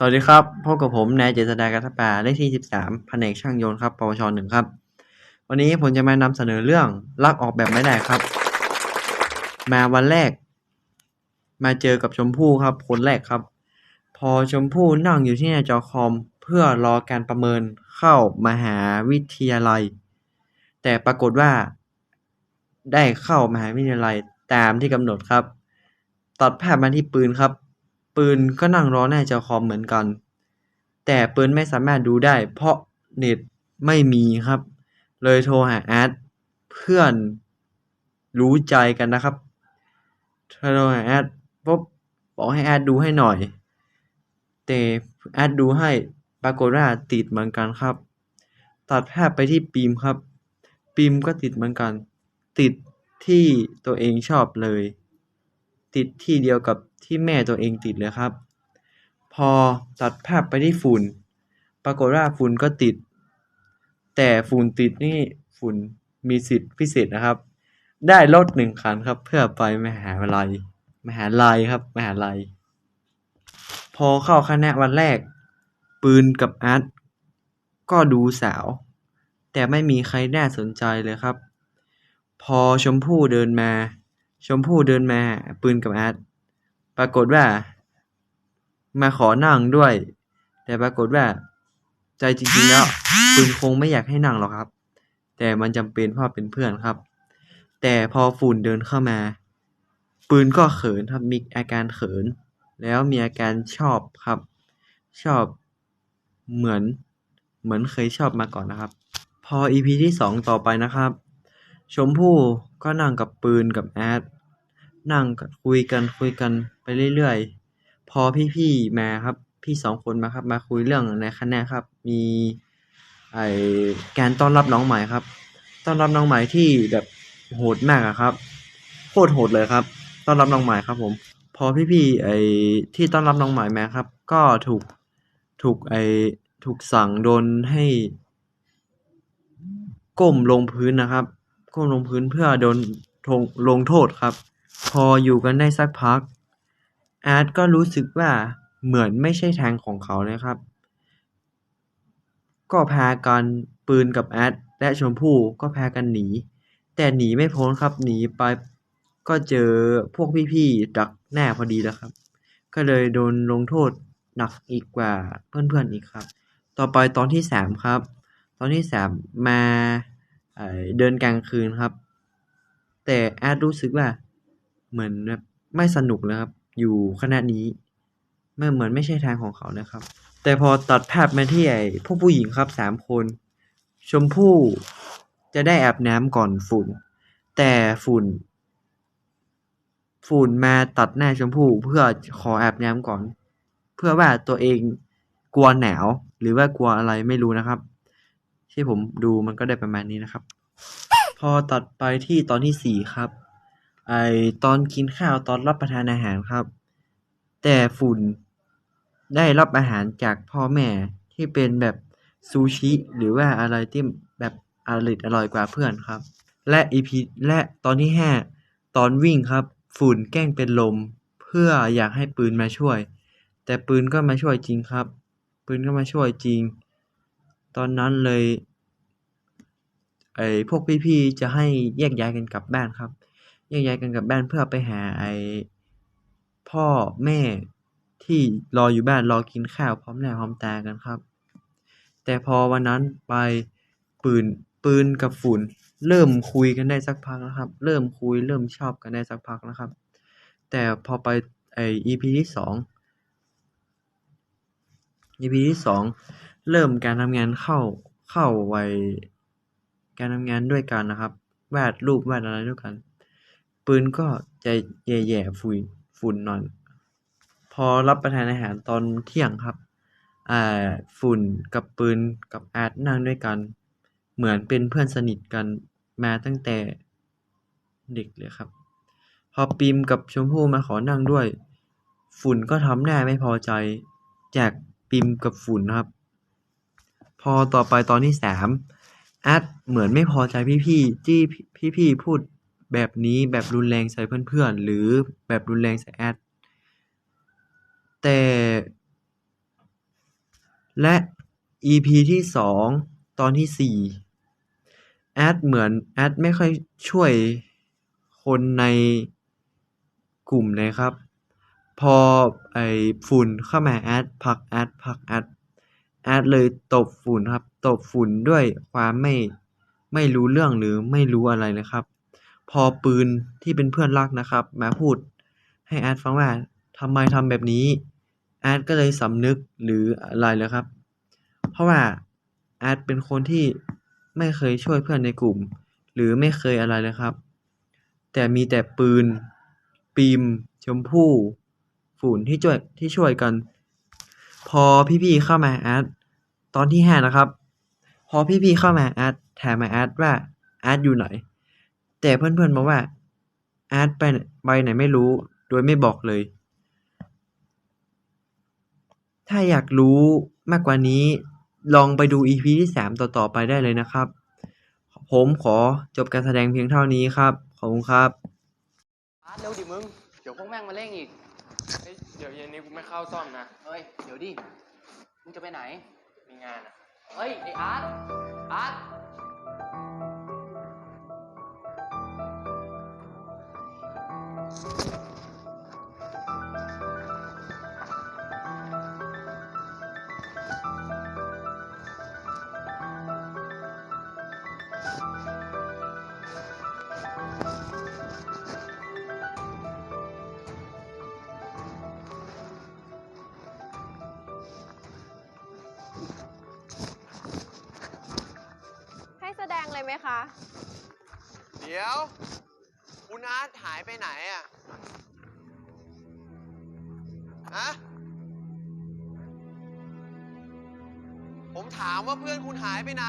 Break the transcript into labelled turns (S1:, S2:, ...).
S1: สวัสดีครับ พบกับผมนายเจษฎากัตปาเลขที่ 13 แผนกช่างยนต์ครับ ปวชหนึ่งครับ วันนี้ผมจะมานำเสนอเรื่องลักออกแบบไม่ได้ครับ มาวันแรก มาเจอกับชมพู่ครับ คนแรกครับ พอชมพู่นั่งอยู่ที่หน้าจอคอม เพื่อรอการประเมินเข้ามหาวิทยาลัย แต่ปรากฏว่า ได้เข้ามหาวิทยาลัยตามที่กำหนดครับ ตัดภาพมาที่ปืนครับ ปืนก็นั่งรอหน้าจอคอมเหมือนกัน แต่ปืนไม่สามารถดูได้ เพราะเน็ตไม่มีครับ เลยโทรหาอาร์ตเพื่อนรู้ใจกันนะครับโทรหาอาร์ตปุ๊บบอกให้อาร์ตดูให้หน่อย แต่อาร์ตดูให้ปรากฏว่าติดเหมือนกันครับ ตัดภาพไปที่ปีมครับ ปีมก็ติดเหมือนกัน ติดที่ตัวเองชอบเลย ติดที่เดียวกับ ที่แม่ตัวเองติดเลยครับ พอตัดภาพไปที่ฝุ่น ปรากฏว่าฝุ่นก็ติด แต่ฝุ่นติดนี่ฝุ่นมีสิทธิ์พิเศษนะครับ ได้รถหนึ่งคันครับ เพื่อไปมหาวิทยาลัยมหาลัยครับมหาลัย พอเข้าคณะวันแรก ปืนกับอาร์ตก็ดูสาว แต่ไม่มีใครน่าสนใจเลยครับ พอชมพู่เดินมา ชมพู่เดินมาหาปืนกับอาร์ต ปรากฏว่า มาขอนั่งด้วย แต่ปรากฏว่า ใจจริงๆแล้วปืนคงไม่อยากให้นั่งหรอกครับ แต่มันจำเป็นเพราะเป็นเพื่อนครับ แต่พอฝุ่นเดินเข้ามา ปืนก็เขินครับมีอาการเขิน แล้วมีอาการชอบครับ ชอบเหมือนเหมือนเคยชอบมาก่อนนะครับ พอ EP ที่สองต่อไปนะครับ ชมพู่ก็นั่งกับปืนกับแอด นั่งคุยกันคุยกันไปเรื่อยๆพอพี่ๆมาครับ พี่สองคนมาครับ มาคุยเรื่องในคณะครับ มีไอการต้อนรับน้องใหม่ครับ ต้อนรับน้องใหม่ที่แบบโหดมากอะครับ โคตรโหดเลยครับ ต้อนรับน้องใหม่ครับ ผม พอพี่ๆไอที่ต้อนรับน้องใหม่มาครับ ก็ถูกถูกไอถูกสั่งโดนให้ ก้มลงพื้นนะครับ ก้มลงพื้นเพื่อโดนทงลงโทษครับ พออยู่กันได้สักพัก อาร์ตก็รู้สึกว่าเหมือนไม่ใช่ทางของเขาเลยครับ ก็พากันปืนกับอาร์ตและชมพู่ก็พากันหนี แต่หนีไม่พ้นครับหนีไปก็เจอพวกพี่ๆดักหน้าพอดีแล้วครับ ก็เลยโดนลงโทษหนักอีกกว่าเพื่อนๆอีกครับ ต่อไปตอนที่สามครับ ตอนที่สามมาเอ่อเดินกลางคืนครับ แต่อาร์ตรู้สึกว่า เหมือนแบบไม่สนุกเลยครับ อยู่คณะนี้ไม่เหมือนไม่ใช่ทางของเขานะครับ แต่พอตัดภาพมาที่ไอ้พวกผู้หญิงครับสามคน ชมพู่จะได้อาบน้ำก่อนฝุ่น แต่ฝุ่น ฝุ่นมาตัดหน้าชมพู่เพื่อขออาบน้ำก่อน เพื่อว่าตัวเองกลัวหนาวหรือว่ากลัวอะไรไม่รู้นะครับ ที่ผมดูมันก็ได้ประมาณนี้นะครับ พอตัดไปที่ตอนที่สี่ครับ ไอตอนกินข้าวตอนรับประทานอาหารครับ แต่ฝุ่นได้รับอาหารจากพ่อแม่ที่เป็นแบบซูชิหรือว่าอะไรที่แบบอร่อยอร่อยกว่าเพื่อนครับ และอีพีและตอนที่ห้าตอนวิ่งครับ ฝุ่นแกล้งเป็นลม เพื่ออยากให้ปืนมาช่วย แต่ปืนก็มาช่วยจริงครับ ปืนก็มาช่วยจริง ตอนนั้นเลยไอ้พวกพี่ๆจะให้แยกย้ายกันกลับบ้านครับ แยกย้ายกันกลับบ้านเพื่อไปหาไอ้พ่อแม่ที่รออยู่บ้านรอกินข้าวพร้อมหน้าพร้อมตากันครับ แต่พอวันนั้นไปปืนปืนกับฝุ่น เริ่มคุยกันได้สักพักแล้วครับ เริ่มคุยเริ่มชอบกันได้สักพักแล้วครับ แต่พอไปไอ้ EP ที่สอง EP ที่สองเริ่มการทำงานเข้าเข้าไวการทำงานด้วยกันนะครับ วาดรูปวาดอะไรด้วยกัน ปืนก็จะแย่ๆฝุ่นฝุ่นหน่อย พอรับประทานอาหารตอนเที่ยงครับ อ่า ฝุ่นกับปืนกับอาร์ตนั่งด้วยกัน เหมือนเป็นเพื่อนสนิทกันมาตั้งแต่เด็กเลยครับ พอปิมกับชมพู่มาขอนั่งด้วย ฝุ่นก็ทำหน้าไม่พอใจจากปิมกับฝุ่นครับ พอต่อไปตอนที่สามอาร์ตเหมือนไม่พอใจพี่ๆที่พี่ๆพูด แบบนี้แบบรุนแรงใส่เพื่อนๆ หรือแบบรุนแรงใส่แอาร์ตแต่ และ EP ที่สองตอนที่สี่แอดเหมือนแอดไม่ค่อยช่วยคนในกลุ่มเลยครับ พอไอฝุ่นเข้ามาแอดผลักแอดผลักแอดแอดเลยตบฝุ่นครับ ตบฝุ่นด้วยความไม่ไม่รู้เรื่องหรือไม่รู้อะไรเลยครับ พอปืนที่เป็นเพื่อนรักนะครับ มาพูดให้แอดฟังว่าทำไมทำแบบนี้ แอดก็เลยสำนึกหรืออะไรเลยครับ เพราะว่าแอดเป็นคนที่ไม่เคยช่วยเพื่อนในกลุ่ม หรือไม่เคยอะไรเลยครับ แต่มีแต่ปืนปีมชมพู่ฝุ่นที่ช่วยที่ช่วยกัน พอพี่ๆเข้ามาแอดตอนที่ห้านะครับ พอพี่ๆเข้ามาแอดแถมมาแอดว่าแอดอยู่ไหน แต่เพื่อนๆบอกว่าแอดไปไปไหนไม่รู้โดยไม่บอกเลย ถ้าอยากรู้มากกว่านี้ ลองไปดู EP ที่สามต่อๆไปได้เลยนะครับ ผมขอจบการแสดงเพียงเท่านี้ครับ ขอบคุณครับ
S2: อาร์ตเร็วดิมึง เดี๋ยวพวกแม่งมาเร่งอีก
S3: เฮ้ยเดี๋ยวเย็นนี้กูไม่เข้าซ่อมนะ
S2: เฮ้ย เดี๋ยวดิ มึงจะไปไหน
S3: มีงานอะ
S2: เฮ้ยไออาร์ตอาร์ต
S4: ไหมคะ
S5: เดี๋ยว คุณอาร์ตหายไปไหนอะฮะผมถามว่าเพื่อนคุณหายไปไหน